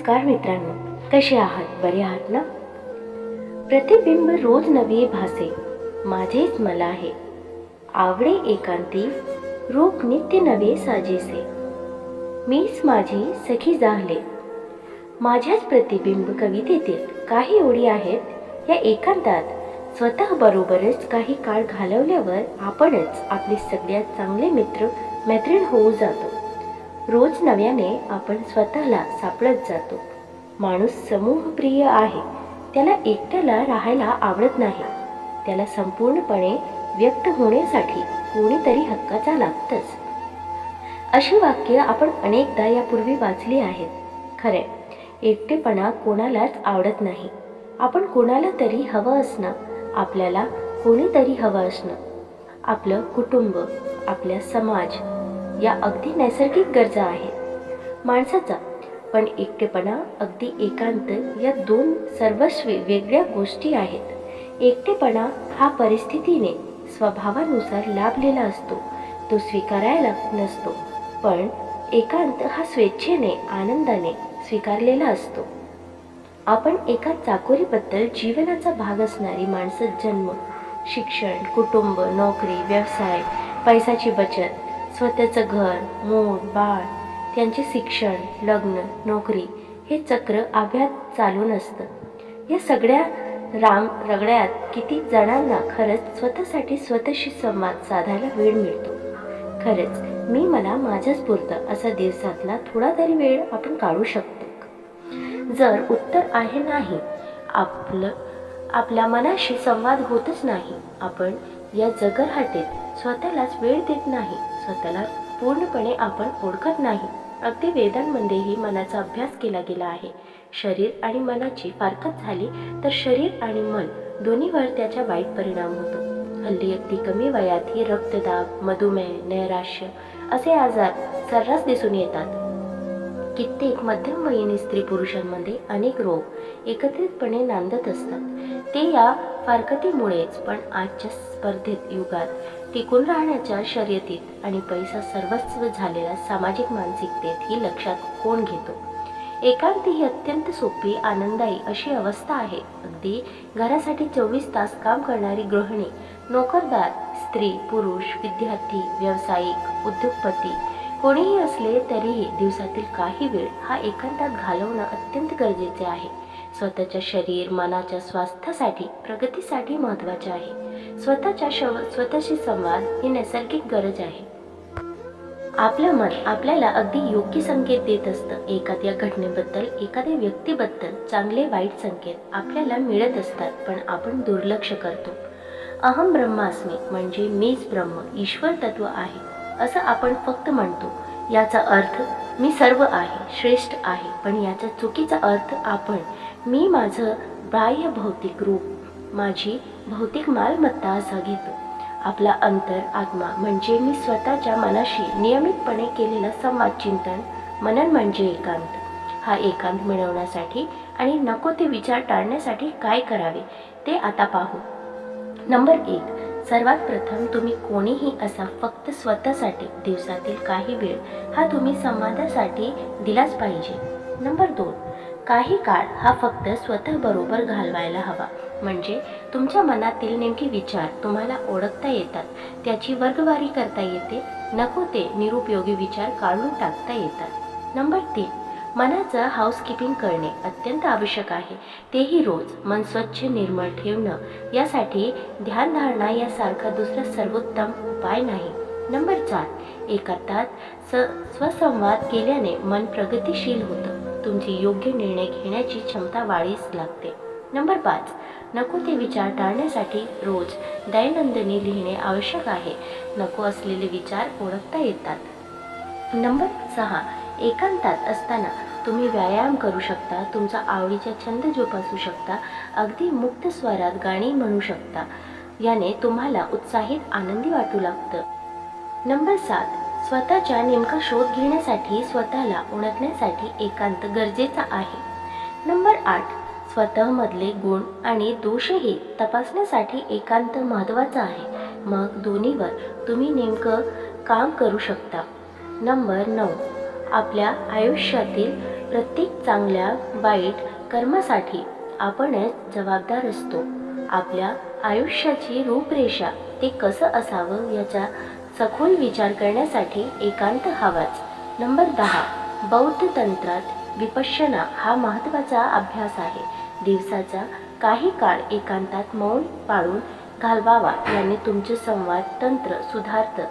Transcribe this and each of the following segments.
नमस्कार मित्रांनो कसे आहात? बरे आहात ना? प्रतिबिंब रोज नवे भासे माझेच मला आहे. आवडे एकांती रूप नित्य नवे साजेसे. मीच माझी सखी जाहले. माझ्याच प्रतिबिंब कवितेतील काही ओळी आहेत. या एकांतात स्वतः बरोबरच काही काळ घालवल्यावर आपणच आपले सगळ्यात चांगले मित्र मैत्रीण होऊ जातो. रोज नव्याने आपण स्वतःला सापडत जातो. माणूस समूहप्रिय आहे. त्याला एकट्याला राहायला आवडत नाही. त्याला संपूर्णपणे व्यक्त होण्यासाठी कोणीतरी हक्काचा लागतच. अशी वाक्य आपण अनेकदा यापूर्वी वाचली आहेत. खरे एकटेपणा कोणालाच आवडत नाही. आपण कोणाला तरी हवं असणं आपल्याला कोणीतरी हवं असणं. आपलं कुटुंब आपला समाज या अगदी नैसर्गिक गरजा आहेत. माणसाचा पण एकटेपणा अगदी एकांत या दोन सर्वस्वी वेगळ्या गोष्टी आहेत. एकटेपणा हा परिस्थितीने स्वभावानुसार लाभलेला असतो तो स्वीकारायला नसतो पण एकांत हा स्वेच्छेने आनंदाने स्वीकारलेला असतो. आपण एका चाकोरीबद्दल जीवनाचा भाग असणारी माणसं जन्म शिक्षण कुटुंब नोकरी व्यवसाय पैशाची बचत स्वतःचं घर मूल बाळ त्यांचे शिक्षण लग्न नोकरी हे चक्र आव्यात चालून असतं या सगळ्या राम रगड्यात किती जणांना खरंच स्वतःसाठी स्वतःशी संवाद साधायला वेळ मिळतो? खरंच मी मला माझ्याच पुरतं असा दिवसातला थोडा तरी वेळ आपण काढू शकतो जर उत्तर आहे नाही आपलं आपल्या मनाशी संवाद होतच नाही. आपण या जगरहाटेत स्वतःलाच वेळ देत नाही. स्वतःला पूर्णपणे आपण ओळखत नाही. अगदी वेदांमध्येही मनाचा अभ्यास केला गेला आहे. शरीर आणि मनाची फारकत झाली तर शरीर आणि मन दोन्हीवर त्याचा वाईट परिणाम होतो. हल्ली अगदी कमी वयातही रक्तदाब मधुमेह नैराश्य असे आजार सर्रास दिसून येतात. कित्येक मध्यमवयीन स्त्री पुरुषांमध्ये अनेक रोग एकत्रितपणे नांदत असतात. ते या फारकतीमुळेच पण आजच्या स्पर्धेत युगात टिकून राहण्याच्या शर्यतीत आणि पैसा सर्वस्व झालेल्या सामाजिक मानसिकतेत ही लक्षात कोण घेतो? एकांती ही अत्यंत सोपी आनंददायी अशी अवस्था आहे. अगदी घरासाठी चोवीस तास काम करणारी गृहिणी नोकरदार स्त्री पुरुष विद्यार्थी व्यावसायिक उद्योगपती कोणीही असले तरीही दिवसातील काही वेळ हा एकांतात घालवणं अत्यंत गरजेचे आहे. स्वतःच्या शरीर मनाच्या स्वास्थ्यासाठी प्रगतीसाठी महत्त्वाचे आहे. स्वतःच्या शव स्वतःशी संवाद ही नैसर्गिक गरज आहे. आपलं मन आपल्याला अगदी योग्य संकेत देत असतं. एखाद्या घटनेबद्दल एखाद्या व्यक्तीबद्दल चांगले वाईट संकेत आपल्याला मिळत असतात पण आपण दुर्लक्ष करतो. अहम ब्रह्मास्मी म्हणजे मीच ब्रह्म ईश्वर तत्व आहे असं आपण फक्त म्हणतो. याचा अर्थ मी सर्व आहे श्रेष्ठ आहे. पण याचा चुकीचा अर्थ आपण मी माझं बाह्य भौतिक रूप माझी भौतिक मालमत्ता असा घेतो. आपला अंतर आत्मा म्हणजे मी स्वतःच्या मनाशी नियमितपणे केलेला संवाद चिंतन मनन म्हणजे एकांत. हा एकांत मिळवण्यासाठी आणि नको ते विचार टाळण्यासाठी काय करावे ते आता पाहू. नंबर एक सर्वात प्रथम तुम्ही कोणीही असा फक्त स्वतःसाठी दिवसातील काही वेळ हा तुम्ही संवादासाठी दिलाच पाहिजे. नंबर दोन काही काळ हा फक्त स्वतःबरोबर घालवायला हवा. म्हणजे तुमच्या मनातील नेमके विचार तुम्हाला ओळखता येतात त्याची वर्गवारी करता येते नको ते निरुपयोगी विचार काढून टाकता येतात. नंबर तीन मनाचं हाऊसकीपिंग करणे अत्यंत आवश्यक आहे. तेही रोज मन स्वच्छ निर्मळ ठेवणं यासाठी ध्यानधारणा यासारखा दुसरा सर्वोत्तम उपाय नाही. नंबर चार एकातात स स्वसंवाद केल्याने मन प्रगतिशील होतं. तुमची योग्य निर्णय घेण्याची क्षमता वाढीस लागते. नंबर पाच नको ते विचार टाळण्यासाठी रोज दैनंदिनी लिहिणे आवश्यक आहे. नको असलेले विचार ओळखता येतात. नंबर सहा एकांतात असताना तुम्ही व्यायाम करू शकता तुमचा आवडीचा छंद जोपासू शकता अगदी मुक्त स्वरात गाणी म्हणू शकता. याने तुम्हाला उत्साहित आनंदी वाटू लागतं. नंबर सात स्वतःच्या नेमका शोध घेण्यासाठी स्वतःला ओळखण्यासाठी एकांत गरजेचा आहे. नंबर आठ स्वतःमधले गुण आणि दोषही तपासण्यासाठी एकांत महत्त्वाचा आहे. मग दोन्हीवर तुम्ही नेमकं काम करू शकता. नंबर नऊ आपल्या आयुष्यातील प्रत्येक चांगल्या वाईट कर्मासाठी आपणच जबाबदार असतो. आपल्या आयुष्याची रूपरेषा ते कसं असावं याचा सखोल विचार करण्यासाठी एकांत हवाच. नंबर दहा. बौद्ध तंत्रात विपश्यना हा महत्त्वाचा अभ्यास आहे. दिवसाचा काही काळ एकांतात मौन पाळून घालवावा. याने तुमचे संवाद तंत्र सुधारतं.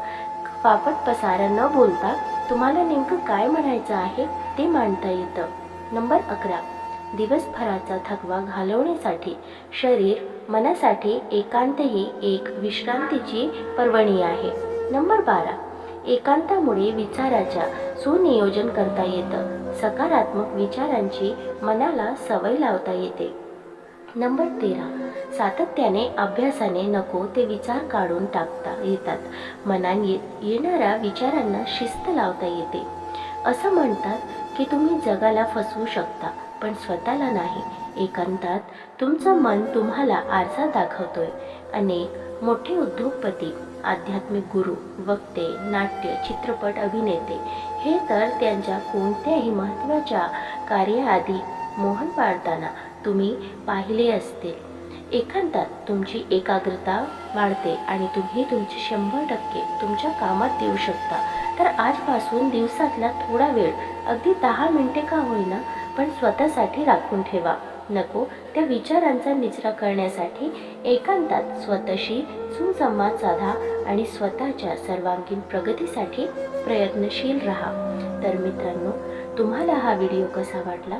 पापट पसारा न बोलता तुम्हाला नेमकं काय म्हणायचं आहे ते मांडता येतं. नंबर अकरा. दिवसभराचा थकवा घालवण्यासाठी शरीर मनासाठी एकांत ही एक विश्रांतीची पर्वणी आहे. नंबर बारा. एकांतामुळे विचाराच्या सुनियोजन करता येतं. सकारात्मक विचारांची मनाला सवय लावता येते. नंबर तेरा. सातत्याने अभ्यासाने नको ते विचार काढून टाकता येतात. मनाने येणाऱ्या विचारांना शिस्त लावता येते. असं म्हणतात की तुम्ही जगाला फसवू शकता पण स्वतःला नाही. एकांतात तुमचं मन तुम्हाला आरसा दाखवतोय. अनेक मोठे उद्योगपती आध्यात्मिक गुरु वक्ते नाट्य चित्रपट अभिनेते हे तर त्यांच्या कोणत्याही महत्त्वाच्या कार्याआधी मोहन पाळताना तुम्ही पाहिले असतील. एकांतात तुमची एकाग्रता वाढते आणि तुम्ही तुमचे शंभर टक्के तुमच्या कामात देऊ शकता. तर आजपासून दिवसातला थोडा वेळ अगदी दहा मिनटे का होईना पण स्वतःसाठी राखून ठेवा. नको त्या विचारांचा निचरा करण्यासाठी एकांतात स्वतःशी सुसंवाद साधा आणि स्वतःच्या सर्वांगीण प्रगतीसाठी प्रयत्नशील राहा. तर मित्रांनो तुम्हाला हा व्हिडिओ कसा वाटला?